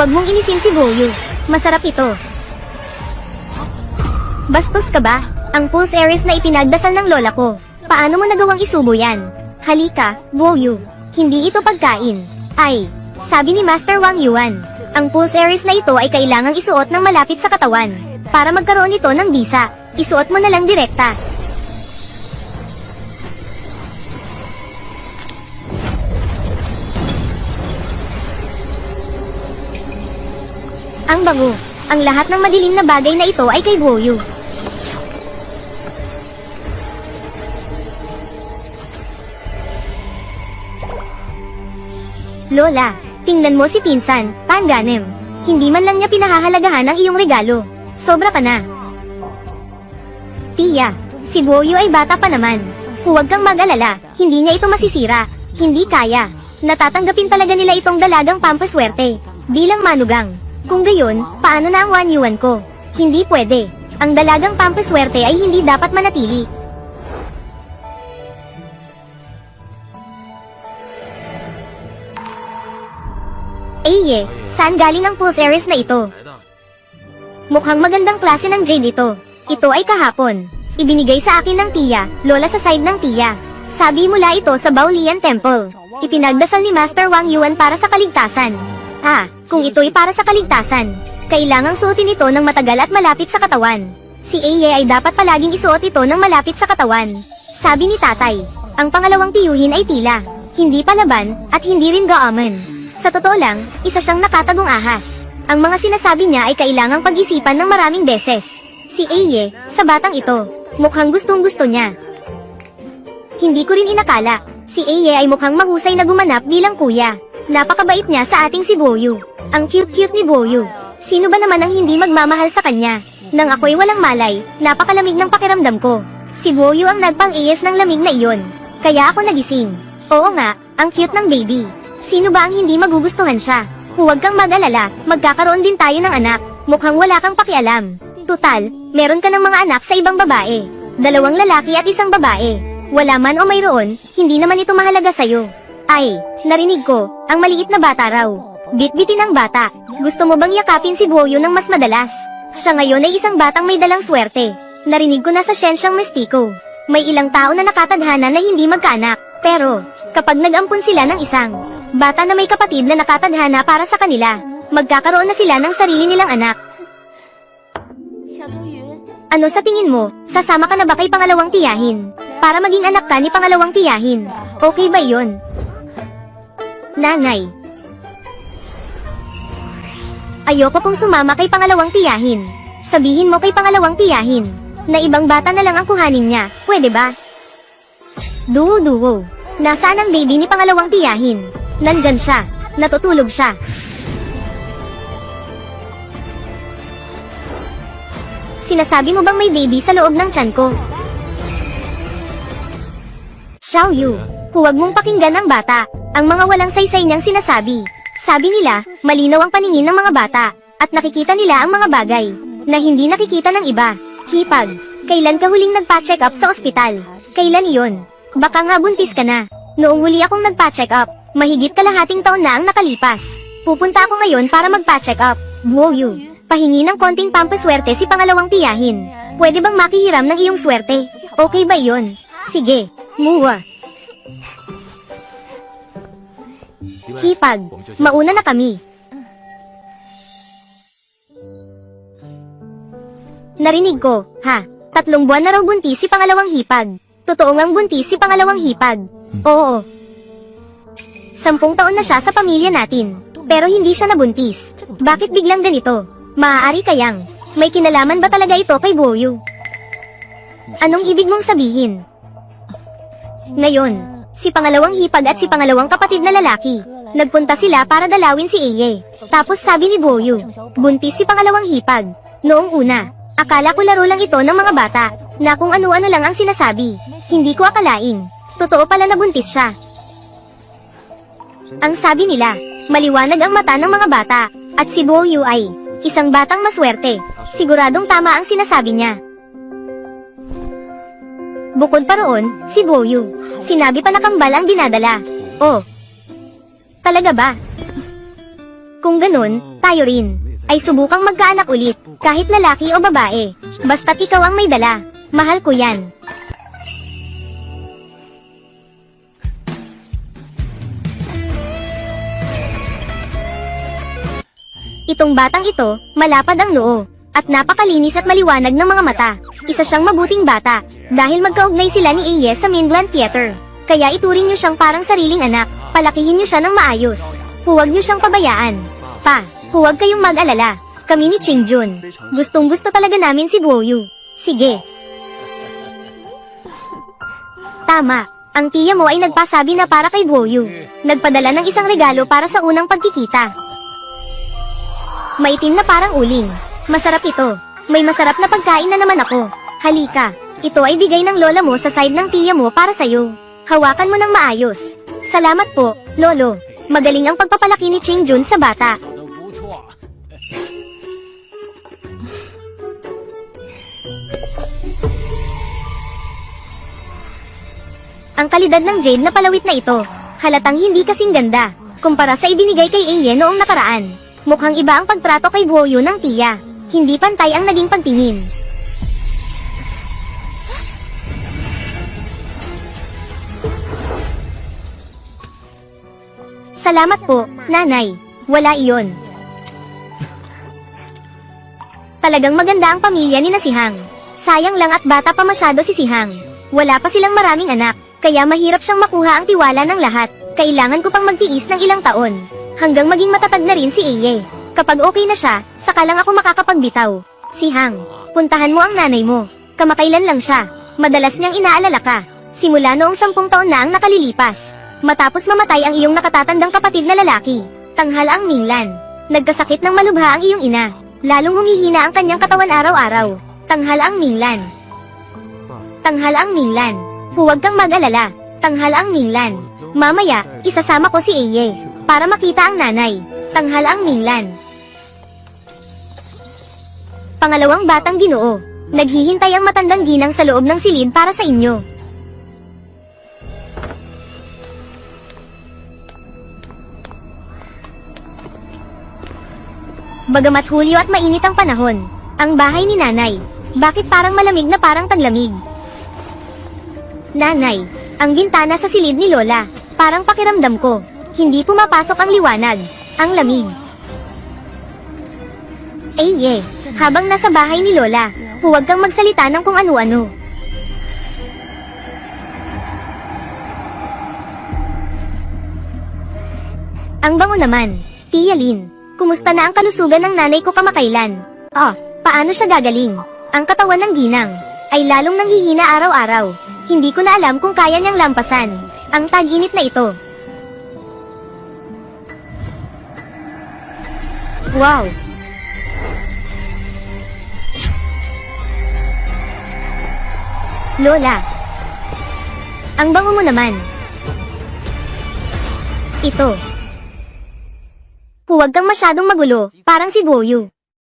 Huwag mong inisin si Boyu. Masarap ito. Bastos ka ba? Ang Pulse Aries na ipinagdasal ng lola ko. Paano mo nagawang isubo yan? Halika, Boyu. Hindi ito pagkain. Ay, sabi ni Master Wang Yuan. Ang Pulse Aries na ito ay kailangang isuot ng malapit sa katawan. Para magkaroon ito ng bisa, isuot mo na lang direkta. Ang bango. Ang lahat ng madilim na bagay na ito ay kay Boyu. Lola, tingnan mo si Pinsan, Panganem. Hindi man lang niya pinahahalagahan ang iyong regalo. Sobra ka na. Tia, si Boyo ay bata pa naman. Huwag kang mag-alala, hindi niya ito masisira. Hindi kaya. Natatanggapin talaga nila itong dalagang pampaswerte. Bilang manugang. Kung gayon, paano na ang one yuan ko? Hindi pwede. Ang dalagang pampaswerte ay hindi dapat manatili. Eye, saan galing ang pulse Aries na ito? Mukhang magandang klase ng jade ito. Ito ay kahapon. Ibinigay sa akin ng tiya, lola sa side ng tiya. Sabi mula ito sa Baolian Temple. Ipinagdasal ni Master Wang Yuan para sa kaligtasan. Ah, kung ito'y para sa kaligtasan, kailangang suotin ito ng matagal at malapit sa katawan. Si Aye ay dapat palaging isuot ito ng malapit sa katawan. Sabi ni tatay, ang pangalawang tiyuhin ay tila, hindi palaban, at hindi rin gaaman. Sa totoo lang, isa siyang nakatagong ahas. Ang mga sinasabi niya ay kailangang pag-isipan ng maraming beses. Si Aye, sa batang ito, mukhang gustong gusto niya. Hindi ko rin inakala, si Aye ay mukhang mahusay na gumanap bilang kuya. Napakabait niya sa ating si Boyu. Ang cute-cute ni Boyu. Sino ba naman ang hindi magmamahal sa kanya? Nang ako'y walang malay, napakalamig ng pakiramdam ko. Si Boyu ang nagpang-iyes ng lamig na iyon. Kaya ako nagising. Oo nga, ang cute ng baby. Sino ba ang hindi magugustuhan siya? Huwag kang mag-alala, magkakaroon din tayo ng anak. Mukhang wala kang pakialam. Tutal, meron ka ng mga anak sa ibang babae. Dalawang lalaki at isang babae. Wala man o mayroon, hindi naman ito mahalaga sa'yo. Ay, narinig ko, ang maliit na bata raw. Bitbitin ang bata. Gusto mo bang yakapin si Buoyo ng mas madalas? Siya ngayon ay isang batang may dalang swerte. Narinig ko na sa siyensyang mestiko. May ilang tao na nakatadhana na hindi magkaanak. Pero, kapag nag-ampun sila ng isang bata na may kapatid na nakatadhana para sa kanila, magkakaroon na sila ng sarili nilang anak. Ano sa tingin mo, sasama ka na ba kay pangalawang tiyahin? Para maging anak ka ni pangalawang tiyahin. Okay ba yun? Nanay. Ayoko pong sumama kay pangalawang tiyahin. Sabihin mo kay pangalawang tiyahin, na ibang bata na lang ang kuhanin niya, pwede ba? Duwo-duwo. Nasaan ang baby ni pangalawang tiyahin? Nandyan siya. Natutulog siya. Sinasabi mo bang may baby sa loob ng tiyan ko? Xiao Yu, huwag mong pakinggan ang bata. Ang mga walang saysay niyang sinasabi. Sabi nila, malinaw ang paningin ng mga bata, at nakikita nila ang mga bagay, na hindi nakikita ng iba. Hipag, kailan ka huling nagpa-check up sa ospital? Kailan iyon? Baka nga buntis ka na. Noong huli akong nagpa-check up, mahigit kalahating taon na ang nakalipas. Pupunta ako ngayon para magpa-check up. Wow you. Pahingi ng konting pampaswerte si pangalawang tiyahin. Pwede bang makihiram ng iyong swerte? Okay ba iyon? Sige, muwa. Hipag, mauna na kami. Narinig ko, ha? Tatlong buwan na raw buntis si pangalawang hipag. Totoo ngang buntis si pangalawang hipag. Oo. Sampung taon na siya sa pamilya natin. Pero hindi siya nabuntis. Bakit biglang ganito? Maaari kayang, may kinalaman ba talaga ito kay Boyu? Anong ibig mong sabihin? Ngayon, si pangalawang hipag at si pangalawang kapatid na lalaki, nagpunta sila para dalawin si Iye. Tapos sabi ni Boyu, buntis si pangalawang hipag. Noong una, akala ko laro lang ito ng mga bata, na kung ano-ano lang ang sinasabi. Hindi ko akalain. Totoo pala na buntis siya. Ang sabi nila, maliwanag ang mata ng mga bata, at si Boyu ay, isang batang maswerte. Siguradong tama ang sinasabi niya. Bukod pa roon, si Boyu, sinabi pa na kambal ang dinadala. Oh, talaga ba? Kung ganun, tayo rin. Ay subukang magkaanak ulit, kahit lalaki o babae. Basta't ikaw ang may dala. Mahal ko yan. Itong batang ito, malapad ang noo, at napakalinis at maliwanag ng mga mata. Isa siyang mabuting bata, dahil magkaugnay sila ni Iye sa Mainland Theater. Kaya ituring niyo siyang parang sariling anak, palakihin niyo siya ng maayos. Huwag niyo siyang pabayaan. Pa, huwag kayong mag-alala. Kami ni Chingjun. Gustong gusto talaga namin si Guoyu. Sige. Tama. Ang tiya mo ay nagpasabi na para kay Guoyu. Nagpadala ng isang regalo para sa unang pagkikita. Maitim na parang uling. Masarap ito. May masarap na pagkain na naman ako. Halika. Ito ay bigay ng lola mo sa side ng tiya mo para sa'yo. Hawakan mo ng maayos. Salamat po, Lolo. Magaling ang pagpapalaki ni Ching Jun sa bata. Ang kalidad ng jade na palawit na ito, halatang hindi kasing ganda, kumpara sa ibinigay kay Aye noong nakaraan. Mukhang iba ang pagtrato kay Buoyu ng tiya. Hindi pantay ang naging pagtingin. Salamat po, nanay. Wala iyon. Talagang maganda ang pamilya ni na si Hang. Sayang lang at bata pa masyado si si Hang. Wala pa silang maraming anak, kaya mahirap siyang makuha ang tiwala ng lahat. Kailangan ko pang magtiis ng ilang taon. Hanggang maging matatag na rin si Iye. Kapag okay na siya, saka lang ako makakapagbitaw. Si Hang, puntahan mo ang nanay mo. Kamakailan lang siya. Madalas niyang inaalala ka. Simula noong sampung taon na ang nakalilipas. Matapos mamatay ang iyong nakatatandang kapatid na lalaki. Tanghal ang Minglan. Nagkasakit ng malubha ang iyong ina. Lalong humihina ang kanyang katawan araw-araw. Tanghal ang Minglan. Tanghal ang Minglan. Huwag kang mag-alala. Tanghal ang Minglan. Mamaya, isasama ko si Iye. Para makita ang nanay. Tanghal ang Minglan. Pangalawang batang ginoo. Naghihintay ang matandang ginang sa loob ng silid para sa inyo. Bagamat Hulyo at mainit ang panahon, ang bahay ni nanay, bakit parang malamig na parang taglamig? Nanay, ang bintana sa silid ni Lola, parang pakiramdam ko, hindi pumapasok ang liwanag, ang lamig. Eh ye, habang nasa bahay ni Lola, huwag kang magsalita ng kung ano-ano. Ang bango naman, Tia Lin, kumusta na ang kalusugan ng nanay ko kamakailan? Oh, paano siya gagaling? Ang katawan ng ginang, ay lalong nanghihina araw-araw. Hindi ko na alam kung kaya niyang lampasan. Ang tag-init na ito. Wow! Lola! Ang bango mo naman. Ito. Huwag kang masyadong magulo, parang si Boyu.